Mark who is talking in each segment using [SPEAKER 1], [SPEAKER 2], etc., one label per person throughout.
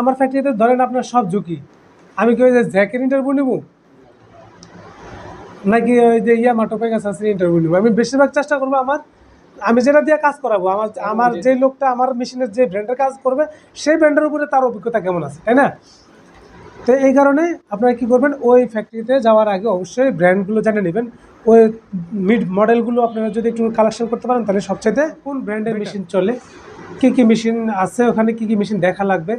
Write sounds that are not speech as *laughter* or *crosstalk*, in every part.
[SPEAKER 1] আমার ফ্যাক্টরিতে ধরেন আপনার সব ঝুঁকি। আমি কি ওই যে জ্যাকের ইন্টারভিউ নেব? নাকি ওই যে ইয়া মাটোপে কাছে আছে ইন্টারভিউ নেব? আমি বেশিরভাগ চেষ্টা করব আমার আমি যেটা দিয়ে কাজ করাবো আমার আমার যে লোকটা আমার মেশিনের যে ব্র্যান্ডের কাজ করবে সেই ব্র্যান্ডের উপরে তার অভিজ্ঞতা কেমন আছে তাই না? তো এই কারণে আপনারা কি করবেন ওই ফ্যাক্টরিতে যাওয়ার আগে অবশ্যই ব্র্যান্ডগুলো জানে নেবেন। ওই মিড মডেলগুলো আপনারা যদি একটু কালেকশন করতে পারেন তাহলে সবচাইতে কোন ব্র্যান্ডের মেশিন চলে কী কী মেশিন আছে ওখানে কী কী মেশিন দেখা লাগবে।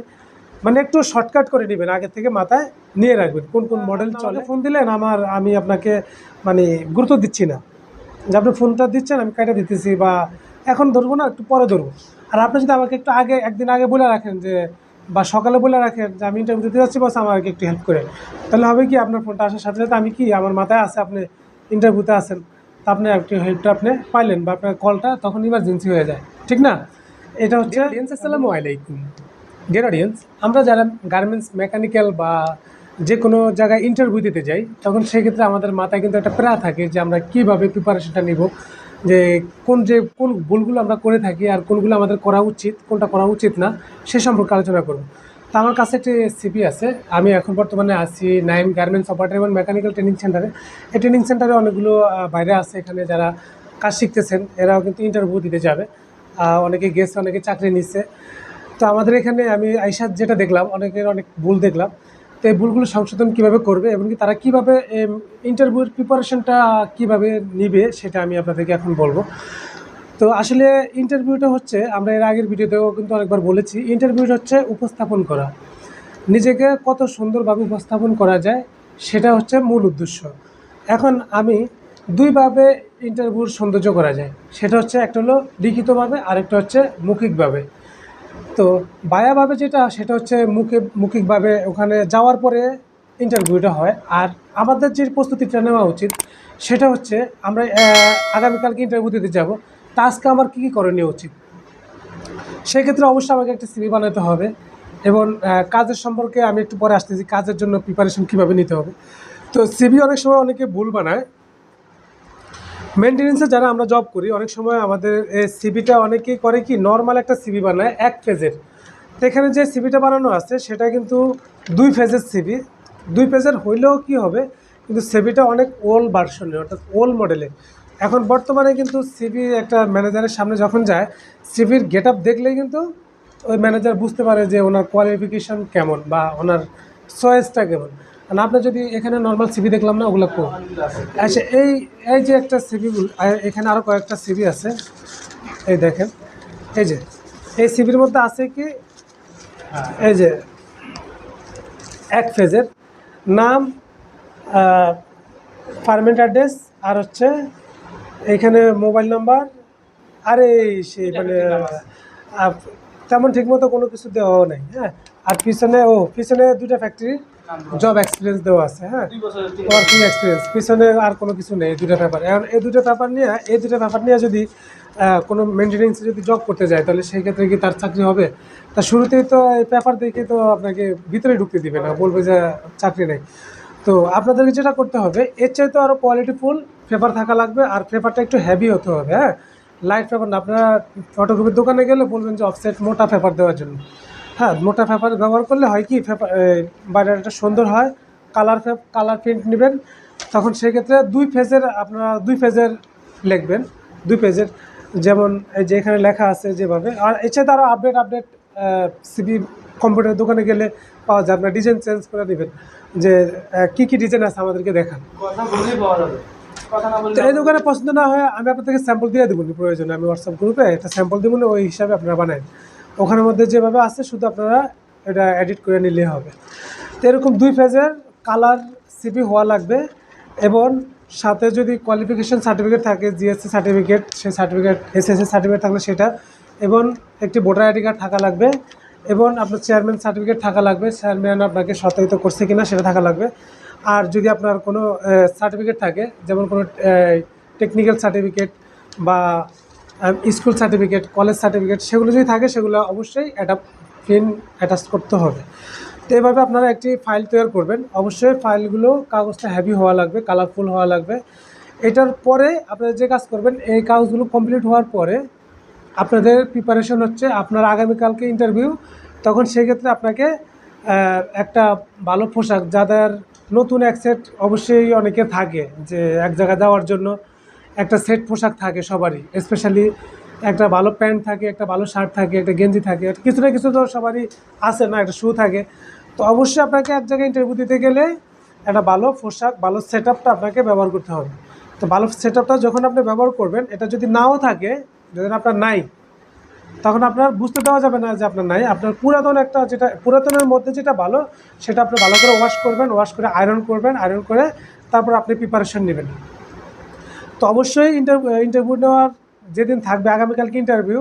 [SPEAKER 1] মানে একটু শর্টকাট করে নেবেন আগে থেকে মাথায় নিয়ে রাখবেন কোন কোন মডেল চলে। ফোন দিলেন আমার আমি আপনাকে মানে গুরুত্ব দিচ্ছি না। যে আপনি ফোনটা দিচ্ছেন আমি কাইটা দিতেছি বা এখন ধরবো না একটু পরে ধরবো। আর আপনি যদি আমাকে একটু আগে একদিন আগে বলে রাখেন যে বা সকালে বলে রাখেন যে আমি ইন্টারভিউ দিতে যাচ্ছি বাস আমাকে একটু হেল্প করে তাহলে হবে কি আপনার ফোনটা আসার সাথে সাথে আমি কি আমার মাথায় আছে আপনি ইন্টারভিউতে আসেন তা আপনি একটু হেল্পটা আপনি পাইলেন বা আপনার কলটা তখন ইমার্জেন্সি হয়ে যায়। ঠিক না? এটা হচ্ছে আসসালামু আলাইকুম। ডিয়ার অডিয়েন্স আমরা যারা গার্মেন্টস মেকানিক্যাল বা যে কোনো জায়গায় ইন্টারভিউ দিতে যাই, তখন সেক্ষেত্রে আমাদের মাথায় কিন্তু একটা প্রা থাকে যে আমরা কীভাবে প্রিপারেশনটা নিব, যে কোন যে কোন ভুলগুলো আমরা করে থাকি আর কোনগুলো আমাদের করা উচিত, কোনটা করা উচিত না, সে সম্পর্কে আলোচনা করব। তো আমার কাছে একটি সিপি আছে, আমি এখন বর্তমানে আছি নাইন গার্মেন্টস অপারেটর এবং মেকানিক্যাল ট্রেনিং সেন্টারে এই ট্রেনিং সেন্টারে অনেকগুলো বাইরে আছে, এখানে যারা কাজ শিখতেছেন, এরাও কিন্তু ইন্টারভিউ দিতে যাবে। অনেকে গেছে, অনেকে চাকরি নিচ্ছে তো আমাদের এখানে আমি আইসার যেটা দেখলাম, অনেকের অনেক ভুল দেখলাম, তো এই ভুলগুলো সংশোধন কীভাবে করবে এবং কি তারা কীভাবে ইন্টারভিউর প্রিপারেশনটা কীভাবে নিবে সেটা আমি আপনাদেরকে এখন বলব। তো আসলে ইন্টারভিউটা হচ্ছে, আমরা এর আগের ভিডিওতেও কিন্তু অনেকবার বলেছি ইন্টারভিউটা হচ্ছে উপস্থাপন করা। নিজেকে কত সুন্দরভাবে উপস্থাপন করা যায়, সেটা হচ্ছে মূল উদ্দেশ্য। এখন আমি দুইভাবে ইন্টারভিউর সৌন্দর্য করা যায়, সেটা হচ্ছে একটা হলো লিখিতভাবে, আরেকটা হচ্ছে মৌখিকভাবে। তো বায়াভাবে যেটা, সেটা হচ্ছে মুখে, মুখিকভাবে ওখানে যাওয়ার পরে ইন্টারভিউটা হয়। আর আমাদের যে প্রস্তুতিটা নেওয়া উচিত, সেটা হচ্ছে আমরা আগামীকালকে ইন্টারভিউ দিতে যাব। তা আজকে আমার কী কী করণীয় উচিত? সেক্ষেত্রে অবশ্যই আমাকে একটা সিভি বানাতে হবে এবং কাজের সম্পর্কে আমি একটু পরে আসতেছি, কাজের জন্য প্রিপারেশন কীভাবে নিতে হবে। তো সিভি অনেক সময় অনেকে ভুল বানায় মেনটেনেন্সে যারা আমরা জব করি, অনেক সময় আমাদের সিবিটা অনেকেই করে কি নর্মাল একটা সিবি বানায়, এক ফেজের এখানে যে সিবিটা বানানো আছে, সেটা কিন্তু দুই ফেজের সিবি দুই ফেজের হইলেও কি হবে, কিন্তু সিবিটা অনেক ওল্ড ভার্সনের অর্থাৎ ওল্ড মডেলের এখন বর্তমানে কিন্তু সিবি একটা ম্যানেজারের সামনে যখন যায় সিবির গেট আপ দেখলেই কিন্তু ওই ম্যানেজার বুঝতে পারে যে ওনার কোয়ালিফিকেশন কেমন বা ওনার চয়েসটা কেমন। আর আপনি যদি এখানে নর্মাল সিবি দেখলাম না, ওগুলো কো। আচ্ছা এই এই যে একটা সিবি এখানে আরও কয়েকটা সিবি আছে। এই দেখেন, এই যে, এই সিবির মধ্যে আছে কি? এই যে, এক ফেজের নাম পারমেন্ট অ্যাড্রেস আর হচ্ছে এখানে মোবাইল নাম্বার আর এই সেই মানে তেমন ঠিকমতো কোনো কিছু দেওয়াও নেই হ্যাঁ? আর পিছনে ও পিছনে দুটা ফ্যাক্টরি জব এক্সপিরিয়েন্স দেওয়া আছে হ্যাঁ? ওয়ার্কিং এক্সপিরিয়েন্স পিছনে আর কোনো কিছু নেই এই দুটো পেপার এখন এই দুটো পেপার নিয়ে এই দুটো পেপার নিয়ে যদি কোনো মেনটেনেন্সে যদি জব করতে যায় তাহলে সেই ক্ষেত্রে কি তার চাকরি হবে? তা শুরুতেই তো এই পেপার দেখে তো আপনাকে ভিতরে ঢুকতে দিবে না বলবে যে চাকরি নেই। তো আপনাদেরকে যেটা করতে হবে এর চাইতে আরও কোয়ালিটিফুল পেপার থাকা লাগবে আর পেপারটা একটু হেভি হতে হবে হ্যাঁ? লাইট পেপার না আপনারা ফটোকপির দোকানে গেলে বলবেন যে অফসেট মোটা পেপার দেওয়ার জন্য। হ্যাঁ মোটা পেপার ব্যবহার করলে হয় কি পেপার বাইরেটা সুন্দর হয় কালার কালার প্রিন্ট নেবেন তখন সেক্ষেত্রে দুই ফেজের আপনারা দুই ফেজের লিখবেন দুই পেজের যেমন এই যে এখানে লেখা আছে যেভাবে আর এছাড়া আরও আপডেট আপডেট সিবি কম্পিউটার দোকানে গেলে পাওয়া যায় আপনার ডিজাইন চেঞ্জ করে দেবেন যে কী কী ডিজাইন আছে আমাদেরকে দেখান। তো এই দোকানে পছন্দ না হয় আমি আপনাদেরকে স্যাম্পল দিয়ে দেবো প্রয়োজনে আমি হোয়াটসঅ্যাপ গ্রুপে একটা স্যাম্পল দেবো ওই হিসাবে আপনারা বানান ওখানের মধ্যে যেভাবে আছে, শুধু আপনারা এটা এডিট করে নিলেই হবে। তো এরকম দুই পেজের কালার সিপি হওয়া লাগবে এবং সাথে যদি কোয়ালিফিকেশন সার্টিফিকেট থাকে জিএসসি সার্টিফিকেট সেই সার্টিফিকেট এসএসসি সার্টিফিকেট থাকলে সেটা এবং একটি ভোটার আইডি কার্ড থাকা লাগবে এবং আপনার চেয়ারম্যান সার্টিফিকেট থাকা লাগবে। চেয়ারম্যান আপনাকে সত্যায়িত করছে কিনা সেটা থাকা লাগবে। আর যদি আপনার কোনো সার্টিফিকেট থাকে, যেমন কোনো টেকনিক্যাল সার্টিফিকেট বা স্কুল সার্টিফিকেট, কলেজ সার্টিফিকেট সেগুলো যদি থাকে, সেগুলো অবশ্যই একটা প্রিন্ট অ্যাটাচ করতে হবে। তো এইভাবে আপনারা একটি ফাইল তৈরি করবেন। অবশ্যই ফাইলগুলো কাগজটা হ্যাভি হওয়া লাগবে কালারফুল হওয়া লাগবে। এটার পরে আপনারা যে কাজ করবেন, এই কাগজগুলো কমপ্লিট হওয়ার পরে আপনাদের প্রিপারেশন হচ্ছে আপনার আগামীকালকে ইন্টারভিউ তখন সেক্ষেত্রে আপনাকে একটা ভালো পোশাক, যাদের নতুন এক সেট অবশ্যই অনেকে থাকে যে এক জায়গায় যাওয়ার জন্য। একটা সেট পোশাক থাকে সবারই স্পেশালি একটা ভালো প্যান্ট থাকে, একটা ভালো শার্ট থাকে, একটা গেঞ্জি থাকে কিছু না কিছু তো সবারই আছে না, একটা শু থাকে। তো অবশ্যই আপনাকে এক জায়গায় ইন্টারভিউ দিতে গেলে একটা ভালো পোশাক, ভালো সেট আপনাকে ব্যবহার করতে হবে। তো ভালো সেট যখন আপনি ব্যবহার করবেন, এটা যদি নাও থাকে, যদি আপনার নাই, তখন আপনার বুঝতে দেওয়া যাবে না যে আপনার নাই। আপনার পুরাতন একটা যেটা, পুরাতনের মধ্যে যেটা ভালো, সেটা আপনি ভালো করে ওয়াশ করবেন ওয়াশ করে আয়রন করবেন আয়রন করে তারপর আপনি প্রিপারেশন নেবেন। তো অবশ্যই ইন্টারভিউ ইন্টারভিউ নেওয়ার যেদিন থাকবে, আগামীকালকে ইন্টারভিউ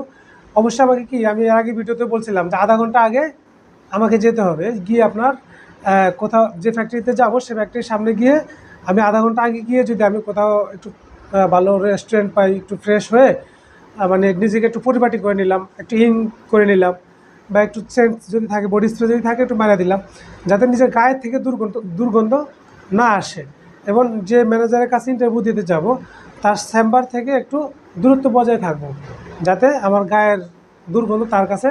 [SPEAKER 1] অবশ্যই আমাকে কি, আমি এর আগে ভিডিওতে বলছিলাম যে আধা ঘণ্টা আগে আমাকে যেতে হবে। গিয়ে আপনার কোথাও যে ফ্যাক্টরিতে যাব, সে ফ্যাক্টরির সামনে গিয়ে আমি আধা ঘণ্টা আগে গিয়ে যদি আমি কোথাও একটু ভালো রেস্টুরেন্ট পাই, একটু ফ্রেশ হয়ে মানে নিজেকে একটু পরিপাটি করে নিলাম, একটু ইং করে নিলাম বা একটু সেন্ট যদি থাকে বডি স্প্রে যদি থাকে, একটু মারা দিলাম, যাতে নিজের গায়ের থেকে দুর্গন্ধ দুর্গন্ধ না আসে। এবং যে ম্যানেজারের কাছে ইন্টারভিউ দিতে যাব তার চেম্বার থেকে একটু দূরত্ব বজায় থাকব, যাতে আমার গায়ের দুর্গন্ধ তার কাছে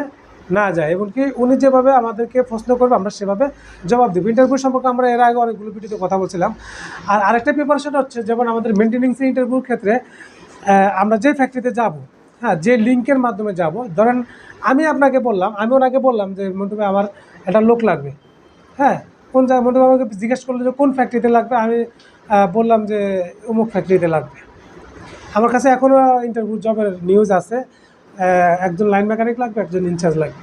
[SPEAKER 1] না যায়। এবং কি উনি যেভাবে আমাদেরকে প্রশ্ন করবে, আমরা সেভাবে জবাব দেবো। ইন্টারভিউ সম্পর্কে আমরা এর আগে অনেকগুলো ভিডিওতে কথা বলছিলাম। আর আরেকটা প্রিপারেশন হচ্ছে, যেমন আমাদের মেনটেনেন্স ইন্টারভিউর ক্ষেত্রে আমরা যে ফ্যাক্টরিতে যাব হ্যাঁ যে লিঙ্কের মাধ্যমে যাব, ধরেন আমি আপনাকে বললাম আমি ওনাকে বললাম যে, মন্টু আমার একটা লোক লাগবে। হ্যাঁ কোন জায়গায় মন্টু আমাকে জিজ্ঞেস করল যে, কোন ফ্যাক্টরিতে লাগবে? আমি বললাম যে, অমুক ফ্যাক্টরিতে লাগবে। আমার কাছে এখনও ইন্টারভিউ জবের নিউজ আছে। একজন লাইন মেকানিক লাগবে, একজন ইনচার্জ লাগবে।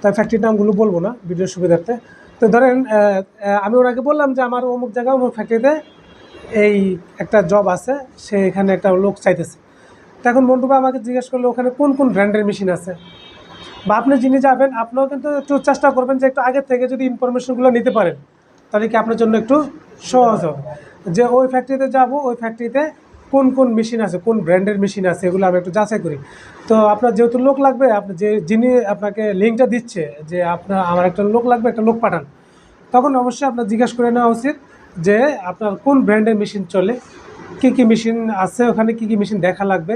[SPEAKER 1] তাই ফ্যাক্টরির নামগুলো বলব না ভিডিওর সুবিধার্থে। তো ধরেন আমি ওনাকে বললাম যে আমার অমুক জায়গায়, অমুক ফ্যাক্টরিতে এই একটা জব আছে, সে এখানে একটা লোক চাইতেছে। তো এখন মন্টুবা আমাকে জিজ্ঞেস করল, ওখানে কোন কোন ব্র্যান্ডের মেশিন আছে? বা আপনি যিনি যাবেন, আপনিও কিন্তু একটু চেষ্টা করবেন যে একটু আগের থেকে যদি ইনফরমেশনগুলো নিতে পারেন, তাহলে কি আপনার জন্য একটু সহজ হবে। যে ওই ফ্যাক্টরিতে যাব, ওই ফ্যাক্টরিতে কোন কোন মেশিন আছে, কোন ব্র্যান্ডের মেশিন আছে, এগুলো আমি একটু যাচাই করি। তো আপনার যেহেতু লোক লাগবে, আপনি যে যিনি আপনাকে লিঙ্কটা দিচ্ছে যে আপনার, আমার একটা লোক লাগবে, একটা লোক পাঠান, তখন অবশ্যই আপনার জিজ্ঞাসা করে নেওয়া উচিত যে আপনার কোন ব্র্যান্ডের মেশিন চলে, কী কী মেশিন আছে, ওখানে কী কী মেশিন দেখা লাগবে।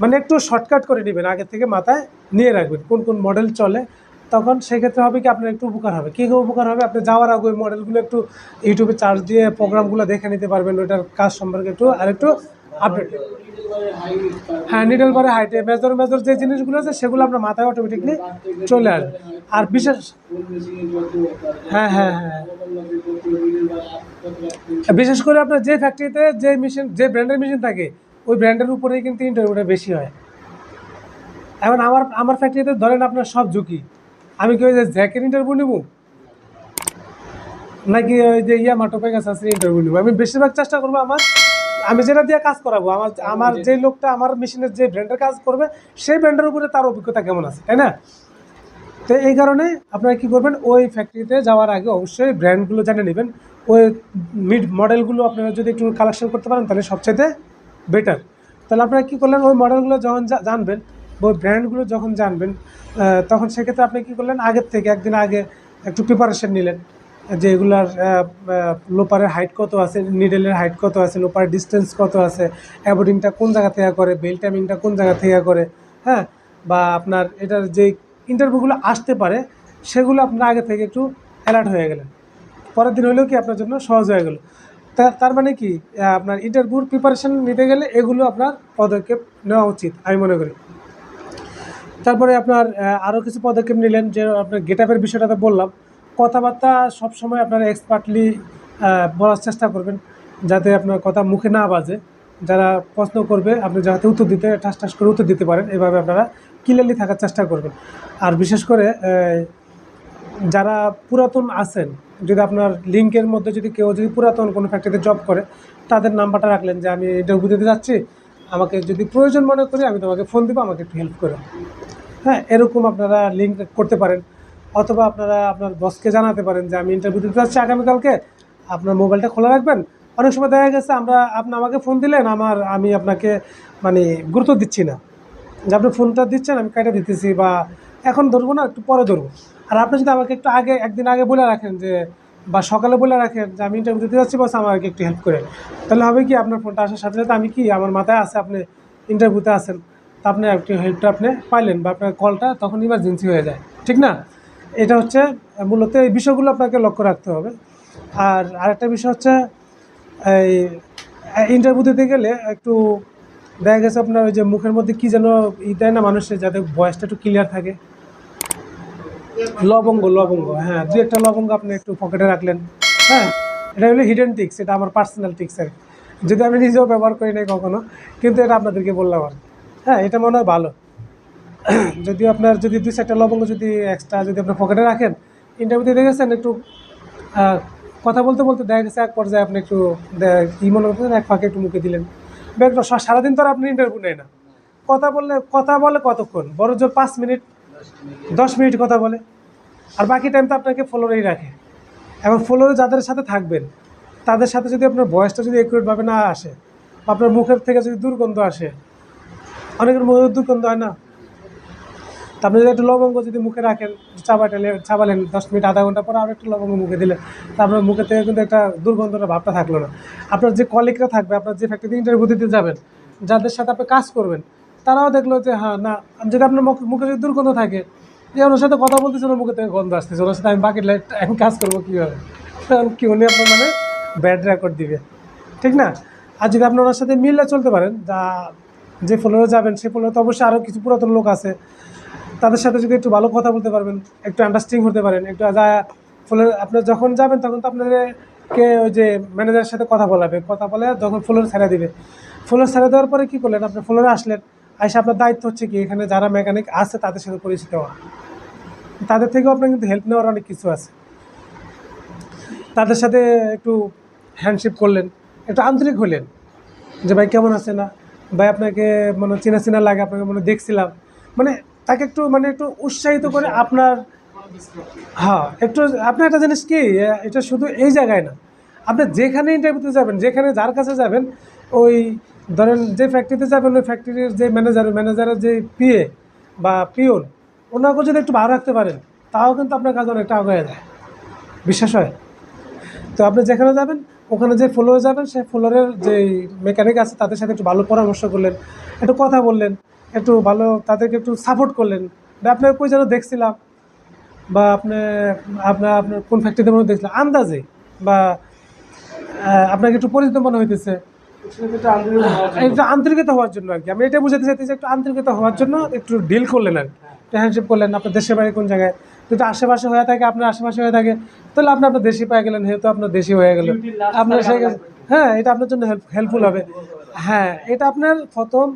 [SPEAKER 1] মানে একটু শর্টকাট করে নেবেন, আগে থেকে মাথায় নিয়ে রাখবেন, কোন কোন মডেল চলে। তখন সেক্ষেত্রে হবে কি, আপনার একটু উপকার হবে। কী উপকার হবে? আপনি যাওয়ার আগে ওই মডেলগুলো একটু ইউটিউবে চার্জ দিয়ে প্রোগ্রামগুলো দেখে নিতে পারবেন ওইটার কাজ সম্পর্কে একটু আর একটু আপডেট হ্যাঁ নিডল বারে হাইটে মেজর মেজর যে জিনিসগুলো আছে, সেগুলো আপনার মাথায় অটোমেটিকলি চলে আসবে। আর বিশেষ হ্যাঁ হ্যাঁ হ্যাঁ। বিশেষ করে আপনার যে ফ্যাক্টরিতে যে মেশিন যে ব্র্যান্ডের মেশিন থাকে, ওই ব্র্যান্ডের উপরেই কিন্তু ইন্টারভিউটা বেশি হয়। এখন আমার আমার ফ্যাক্টরিতে ধরেন আপনার সব ঝুঁকি। আমি কি ওই যে জ্যাকের ইন্টারভিউ নেব? নাকি ওই যে ইয়া মাটোপে গেছে আছে ইন্টারভিউ নেব? আমি বেশিরভাগ চেষ্টা করব আমার আমি যেটা দিয়ে কাজ করাবো আমার আমার যে লোকটা আমার মেশিনের যে ব্র্যান্ডের কাজ করবে সেই ব্র্যান্ডের উপরে তার অভিজ্ঞতা কেমন আছে তাই না? তো এই কারণে আপনারা কী করবেন ওই ফ্যাক্টরিতে যাওয়ার আগে অবশ্যই ব্র্যান্ডগুলো জানে নেবেন। ওই মিড মডেলগুলো আপনারা যদি একটু কালেকশন করতে পারেন তাহলে সবচেয়ে বেটার তাহলে আপনারা কী করলেন ওই মডেলগুলো যখন জানবেন ওই ব্র্যান্ডগুলো যখন জানবেন তখন সেক্ষেত্রে আপনি কী করলেন আগের থেকে একদিন আগে একটু প্রিপারেশন নিলেন। যে এগুলার লোপারের হাইট কত আছে নিডেলের হাইট কত আছে, লোপারের ডিস্টেন্স কত আছে অ্যাবোর্ডিংটা কোন জায়গা থেকে করে বেল টাইমিংটা কোন জায়গা থেকে করে হ্যাঁ? বা আপনার এটার যে ইন্টারভিউগুলো আসতে পারে, সেগুলো আপনার আগে থেকে একটু অ্যালার্ট হয়ে গেলেন। পরের দিন হলেও কি আপনার জন্য সহজ হয়ে গেল? তার মানে কি আপনার ইন্টারভিউর প্রিপারেশন নিতে গেলে এগুলো আপনার পদক্ষেপ নেওয়া উচিত, আমি মনে করি। তারপরে আপনার আরও কিছু পদক্ষেপ নিলেন, যে আপনার গেট আপের বিষয়টা তো বললাম। কথাবার্তা সবসময় আপনারা এক্সপার্টলি বলার চেষ্টা করবেন, যাতে আপনার কথা মুখে না বাজে। যারা প্রশ্ন করবে, আপনি যাতে উত্তর দিতে, ঠাস ঠাস করে উত্তর দিতে পারেন, এভাবে আপনারা ক্লিয়ারলি থাকার চেষ্টা করবেন। আর বিশেষ করে যারা পুরাতন আছেন, যদি আপনার লিঙ্কের মধ্যে যদি কেউ যদি পুরাতন কোনো ফ্যাক্টরিতে জব করে, তাদের নাম্বারটা রাখলেন যে, আমি ইন্টারভিউ দিতে যাচ্ছি, আমাকে যদি প্রয়োজন মনে করি, আমি তোমাকে ফোন দেবো, আমাকে একটু হেল্প করো। হ্যাঁ এরকম আপনারা লিঙ্ক করতে পারেন। অথবা আপনারা আপনার বসকে জানাতে পারেন যে আমি ইন্টারভিউ দিতে যাচ্ছি আগামীকালকে। আপনার মোবাইলটা খোলা রাখবেন। অনেক সময় দেখা গেছে আমরা, আপনি আমাকে ফোন দিলেন, আমার, আমি আপনাকে মানে গুরুত্ব দিচ্ছি না। যে আপনি ফোনটা দিচ্ছেন, আমি কাটা দিতেছি বা এখন ধরবো না, একটু পরে ধরবো। আর আপনি যদি আমাকে একটু আগে, একদিন আগে বলে রাখেন যে, বা সকালে বলে রাখেন যে, আমি ইন্টারভিউ দিতে যাচ্ছি বস আমাকে একটু হেল্প করে তাহলে হবে কি, আপনার ফোনটা আসার সাথে সাথে আমি কি, আমার মাথায় আছে আপনি ইন্টারভিউতে আছেন, তা আপনি একটু হেল্পটা আপনি পাইলেন বা আপনার কলটা তখন ইমার্জেন্সি হয়ে যায়। ঠিক না? এটা হচ্ছে, মূলত এই বিষয়গুলো আপনাকে লক্ষ্য রাখতে হবে। আর আরেকটা বিষয় হচ্ছে, এই ইন্টারভিউ দিতে গেলে একটু দেখা গেছে আপনার ওই যে মুখের মধ্যে কি যেন ই দেয় না মানুষের, যাতে ভয়েসটা একটু ক্লিয়ার থাকে। লবঙ্গ লবঙ্গ হ্যাঁ দু একটা লবঙ্গ আপনি একটু পকেটে রাখলেন। হ্যাঁ এটা হলো হিডেন টিক্স এটা আমার পার্সোনাল টিক্স আর। যদি আমি নিজেও ব্যবহার করি নাই কখনো, কিন্তু এটা আপনাদেরকে বললাম আর হ্যাঁ এটা মনে হয় ভালো। *coughs* যদি আপনার যদি দুই চারটা লবঙ্গ যদি এক্সট্রা যদি আপনার পকেটে রাখেন ইন্টারভিউতে দেখেছেন একটু কথা বলতে বলতে দেখা গেছে এক পর্যায়ে আপনি একটু কি মনে করতেছেন? এক ফাঁকে একটু মুখে দিলেন। বা একটু সারাদিন তো আর আপনি ইন্টারভিউ নেয় না। কথা বললে, কথা বলে কতক্ষণ? বড় জোর পাঁচ মিনিট, দশ মিনিট কথা বলে। আর বাকি টাইম তো আপনাকে ফলোরেই রাখে। এবং ফলোরে যাদের সাথে থাকবেন, তাদের সাথে যদি আপনার বয়সটা যদি একুরেটভাবে না আসে আপনার মুখের থেকে যদি দুর্গন্ধ আসে, অনেকের মুখে দুর্গন্ধ হয় না। আপনি যদি একটু লবঙ্গ যদি মুখে রাখেন চাবাটালে চাবালেন দশ মিনিট, আধা ঘণ্টা পর আরও একটু লবঙ্গ মুখে দিলেন তা আপনার মুখে থেকে কিন্তু একটা দুর্গন্ধটা ভাবটা থাকল না। আপনার যে কলিগরা থাকবে, আপনার যে ফ্যাক্টরিতে ইন্টারভিউ দিতে যাবেন, যাদের সাথে আপনি কাজ করবেন, তারাও দেখল যে হ্যাঁ না যদি আপনার মুখ- মুখে যদি দুর্গন্ধ থাকে, যে ওনার সাথে কথা বলতেছে, ওনার মুখে থেকে গন্ধ আসতেছে, ওনার সাথে আমি বাকি লাইট আমি কাজ করব কীভাবে? কারণ কি, উনি আপনার মানে ব্যাড রেকর্ড দিবে। ঠিক না? আর যদি আপনি ওনার সাথে মিললে চলতে পারেন, যা যে ফ্লোরে যাবেন, সে ফ্লোরে তো অবশ্যই আরও কিছু পুরাতন লোক আছে। তাদের সাথে যদি একটু ভালো কথা বলতে পারবেন, একটু আন্ডারস্ট্যান্ডিং হতে পারেন, একটু যা আপনার যখন যাবেন তখন তো আপনাদেরকে ওই যে ম্যানেজারের সাথে কথা বলাবে। কথা বলে যখন ফ্লোর ছেড়ে দিবে। ফ্লোর ছেড়ে দেওয়ার পরে কী করলেন? আপনি ফ্লোরে আসলেন এসে আপনার দায়িত্ব হচ্ছে কি এখানে যারা মেকানিক আছে তাদের সাথে পরিচিত হওয়া। তাদের থেকেও আপনার কিন্তু হেল্প নেওয়ার অনেক কিছু আছে। তাদের সাথে একটু হ্যান্ডশিপ করলেন, একটু আন্তরিক হলেন যে, ভাই কেমন আছে না ভাই আপনাকে মানে চেনা চেনা লাগে, আপনাকে মানে দেখছিলাম। মানে তাকে একটু মানে একটু উৎসাহিত করে আপনার হ্যাঁ একটু আপনি একটা জিনিস কি এটা শুধু এই জায়গায় না। আপনি যেখানে ইন্টারভিউতে যাবেন যেখানে যার কাছে যাবেন ওই ধরেন যে ফ্যাক্টরিতে যাবেন ওই ফ্যাক্টরির যে ম্যানেজার ম্যানেজারের যে পিএ বা পিওন ওনাকে যদি একটু ভালো রাখতে পারেন তাও কিন্তু আপনার কাজ অনেকটা আগে যায়। বিশ্বাস হয়? তো আপনি যেখানে যাবেন ওখানে যে ফ্লোরে যাবেন সেই ফ্লোরের যে মেকানিক আছে তাদের সাথে একটু ভালো পরামর্শ করলেন একটু কথা বললেন। একটু ভালো তাদেরকে একটু সাপোর্ট করলেন। বা আপনার কই যেন দেখছিলাম বা আপনি আপনার আপনার কোন ফ্যাক্টরিতে মনে দেখছিলাম আন্দাজে বা আপনাকে একটু পরিচিত মনে হইতেছে। একটু আন্তরিকতা হওয়ার জন্য আর কি। আমি এটা বুঝাতে চাইতেছি একটু আন্তরিকতা হওয়ার জন্য একটু ডিল করলেন আর হ্যান্ডশেপ করলেন আপনার দেশের বাড়ি কোন জায়গায়। যদি আশেপাশে হয়ে থাকে আপনার আশেপাশে হয়ে থাকে তাহলে আপনি আপনার দেশি পেয়ে গেলেন যেহেতু আপনার দেশি হয়ে গেল। আপনার সেই হ্যাঁ এটা আপনার জন্য হেল্প হেল্পফুল হবে। হ্যাঁ এটা আপনার প্রথম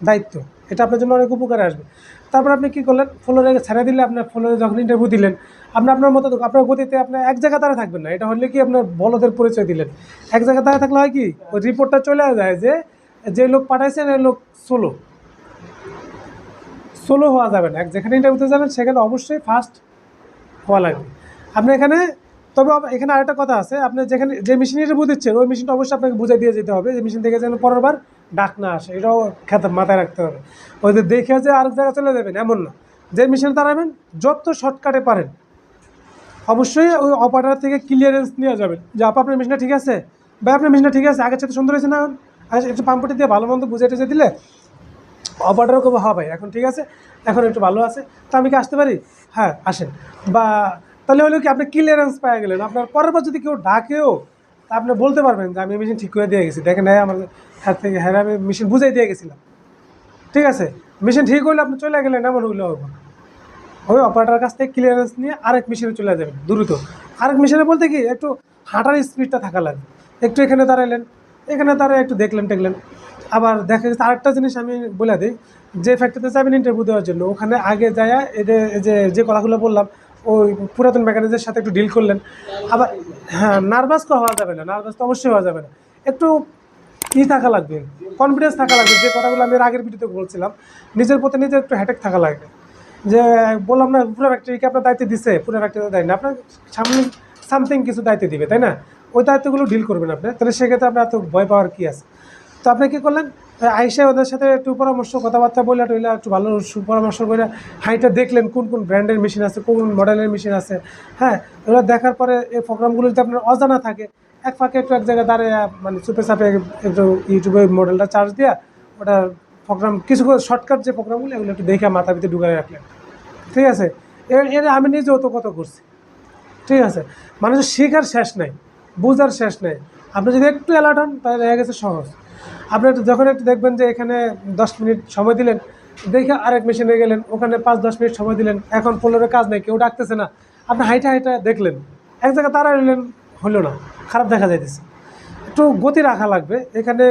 [SPEAKER 1] দায়িত্ব। এটা আপনার জন্য অনেক উপকারে আসবে। তারপর আপনি কী করলেন? ফ্লোরে ছেড়ে দিলে আপনার ফ্লোরে যখন ইন্টারভিউ দিলেন, আপনি আপনার মতো আপনার গতিতে আপনার এক জায়গা তারা থাকবেন না। এটা হলে কি আপনার বলদের পরিচয় দিলেন? এক জায়গা তারা থাকলে হয় কি? ওই রিপোর্টটা চলে যায় যে যে লোক পাঠাইছেন, এই লোক সোলো সোলো হওয়া যাবে না। এক যেখানে ইন্টারভিউতে যাবেন, সেখানে অবশ্যই ফার্স্ট হওয়া লাগবে। আপনি এখানে তবে এখানে আরেকটা কথা আছে। আপনি যেখানে যে মেশিন ইন্টারভিউ দিচ্ছেন, ওই মেশিনটা অবশ্যই আপনাকে বুঝে দিয়ে যেতে হবে। যে মেশিন থেকে যেন পরের বার ডাক না আসে, এটাও খেতে মাথায় রাখতে হবে। ওই যে দেখে যে আরেক জায়গায় চলে যাবেন, এমন না। যে মেশিনে দাঁড়াবেন, যত শর্টকাটে পারেন। অবশ্যই ওই অপারেটার থেকে ক্লিয়ারেন্স নিয়ে যাবেন, যে, আপা, আপনার মেশিনটা ঠিক আছে? ভাই, আপনার মেশিনটা ঠিক আছে? আগের সাথে সুন্দর হয়েছে না আচ্ছা একটু পাম্পটি দিয়ে ভালো মন্দ বুঝে টুঝে দিলে অপারেটারও করব হ্যাঁ ভাই, এখন ঠিক আছে, এখন একটু ভালো আছে। তা আমি কি আসতে পারি? হ্যাঁ আসেন। বা, তাহলে হলো কি, আপনি ক্লিয়ারেন্স পাওয়া গেলেন। আপনার পরের বার যদি কেউ ডাকেও তা আপনি বলতে পারবেন যে আমি মেশিন ঠিক করে দিয়ে গেছি। দেখেন হ্যাঁ আমার হাত থেকে হ্যাঁ আমি মেশিন বুঝাই দিয়ে গেছিলাম। ঠিক আছে? মেশিন ঠিক হইলে আপনি চলে গেলেন, এমন হইলে হবে। ওই অপারেটার কাছ থেকে ক্লিয়ারেন্স নিয়ে আরেক মেশিনে চলে যাবেন, দ্রুত। আরেক মেশিনে বলতে কি, একটু হাঁটার স্পিডটা থাকা লাগে। একটু এখানে দাঁড়াইলেন, এখানে দাঁড়ায় একটু দেখলেন, টেকলেন। আবার দেখা গেছে আরেকটা জিনিস আমি বলে দিই, যে ফ্যাক্টরিতে যাবেন ইন্টারভিউ দেওয়ার জন্য, ওখানে আগে যায় এদের যে যে কথাগুলো বললাম ওই পুরাতন মেকানিজের সাথে একটু ডিল করলেন। আবার হ্যাঁ নার্ভাস তো হওয়া যাবে না নার্ভাস তো অবশ্যই হওয়া যাবে না। একটু ই থাকা লাগবে কনফিডেন্স থাকা লাগবে, যে কথাগুলো আমি আগের ভিডিওতে বলছিলাম, নিজের প্রতি নিজের একটু হ্যাটেক থাকা লাগবে। যে, বললাম না, পুরো ফ্যাক্টরিকে আপনার দায়িত্ব দিছে, পুরো ফ্যাক্টরি দেয় না, আপনার সামনে সামথিং কিছু দায়িত্ব দিবে, তাই না? ওই দায়িত্বগুলো ডিল করবেন আপনি, তাহলে সেক্ষেত্রে আপনার এত ভয় পাওয়ার কী আছে? তো আপনি কী করলেন? আইসে ওদের সাথে একটু পরামর্শ, কথাবার্তা বললে টইলে একটু ভালো সুপরামর্শ করে হাইটা দেখলেন কোন কোন ব্র্যান্ডের মেশিন আছে, কোন কোন মডেলের মেশিন আছে। হ্যাঁ এগুলো দেখার পরে এই প্রোগ্রামগুলো যদি আপনার অজানা থাকে, এক ফাঁকে একটু এক জায়গায় দাঁড়িয়ে মানে চুপে চাপে একটু ইউটিউবে মডেলটা চার্জ দেওয়া ওটা প্রোগ্রাম, কিছু শর্টকাট যে প্রোগ্রামগুলো, এগুলো একটু দেখে মাথা ভিতরে ঢুকাই রাখলেন। ঠিক আছে? এর এর আমি নিজে কত করছি। ঠিক আছে? মানুষের শেখার শেষ নেই, বুঝার শেষ নেই। আপনি যদি একটু অ্যালার্ট হন, তাহলে হয়ে গেছে সহজ। আপনি একটু যখন একটু দেখবেন যে এখানে দশ মিনিট সময় দিলেন, দেখে আরেক মেশিনে গেলেন, ওখানে পাঁচ দশ মিনিট সময় দিলেন, এখন পনেরো কাজ নেই, কেউ ডাকতেছে না। আপনি হাইটা হাইটা দেখলেন, এক জায়গায় তারা নিলেন হলো না, খারাপ দেখা যাইতেছে। একটু গতি রাখা লাগবে, এখানে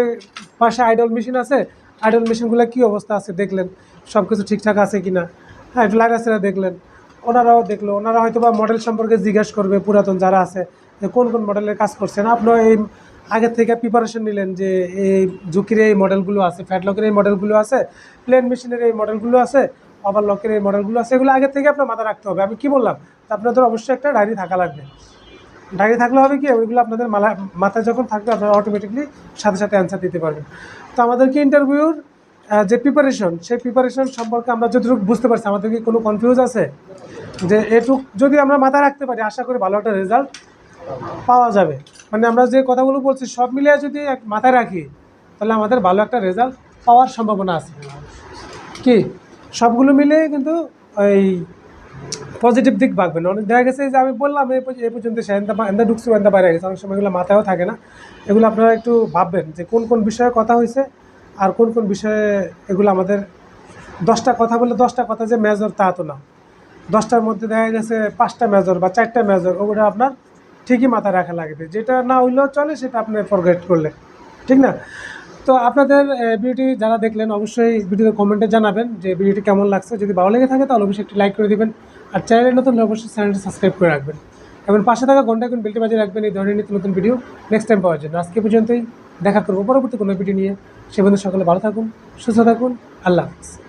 [SPEAKER 1] পাশে আইডল মেশিন আছে আইডল মেশিনগুলো কী অবস্থা আছে দেখলেন সব কিছু ঠিকঠাক আছে কি না হ্যাঁ একটু লাগাছেরা দেখলেন, ওনারাও দেখল, ওনারা হয়তো বা মডেল সম্পর্কে জিজ্ঞাসা করবে, পুরাতন যারা আছে কোন কোন মডেলের কাজ করছেন আপনার এই আগের থেকে প্রিপারেশন নিলেন যে এই ঝুঁকির এই মডেলগুলো আছে ফ্যাটলকের এই মডেলগুলো আছে প্লেন মেশিনের এই মডেলগুলো আছে ওভারলকের এই মডেলগুলো আছে, এগুলো আগের থেকে আপনার মাথা রাখতে হবে। আমি কি বললাম? তা আপনাদের অবশ্যই একটা ডায়েরি থাকা লাগবে। ডায়েরি থাকলে হবে কি? ওইগুলো আপনাদের মালা, মাথায় যখন থাকবে আপনারা অটোমেটিকলি সাথে সাথে অ্যান্সার দিতে পারবেন। তো আমাদেরকে ইন্টারভিউর যে প্রিপারেশন সেই প্রিপারেশন সম্পর্কে আমরা যতটুকু বুঝতে পারছি, আমাদের কি কোনো কনফিউজ আছে? যে এটুক যদি আমরা মাথায় রাখতে পারি, আশা করি ভালো একটা রেজাল্ট পাওয়া যাবে। মানে আমরা যে কথাগুলো বলছি, সব মিলিয়ে যদি এক মাথায় রাখি, তাহলে আমাদের ভালো একটা রেজাল্ট পাওয়ার সম্ভাবনা আছে। কি? সবগুলো মিলে কিন্তু এই পজিটিভ দিক বাড়বে না। অনেক দেখা গেছে যে আমি বললাম এই পর্যন্ত সে এন্দা এন্দা ঢুকছে এন্দা বাইরে গেছে। অনেক সময় এগুলো মাথায়ও থাকে না। এগুলো আপনারা একটু ভাববেন যে কোন কোন বিষয়ে কথা হয়েছে আর কোন কোন বিষয়ে এগুলো আমাদের দশটা কথা বলে দশটা কথা যে মেজর তা তো না। দশটার মধ্যে দেখা গেছে পাঁচটা মেজর বা চারটা মেজর ওগুলো আপনার ঠিকই মাথায় রাখা লাগবে যেটা না হইলেও চলে, সেটা আপনি ফরগেট করলেন ঠিক না? তো আপনাদের ভিডিওটি যারা দেখলেন, অবশ্যই ভিডিওতে কমেন্টে জানাবেন যে ভিডিওটি কেমন লাগছে। যদি ভালো লেগে থাকে, তাহলে অবশ্যই একটি লাইক করে দিবেন। আর চ্যানেলে নতুন অবশ্যই চ্যানেলটি সাবস্ক্রাইব করে রাখবেন। এবং পাশে থাকা ঘণ্টা এখন বেলটি বাজিয়ে রাখবেন। এই ধরনের নিত্য নতুন ভিডিও নেক্সট টাইম পাওয়ার জন্য। আজকে পর্যন্তই। দেখা করব পরবর্তী কোনো ভিডিও নিয়ে। সে বন্ধু সকলে ভালো থাকুন, সুস্থ থাকুন। আল্লাহ হাফিজ।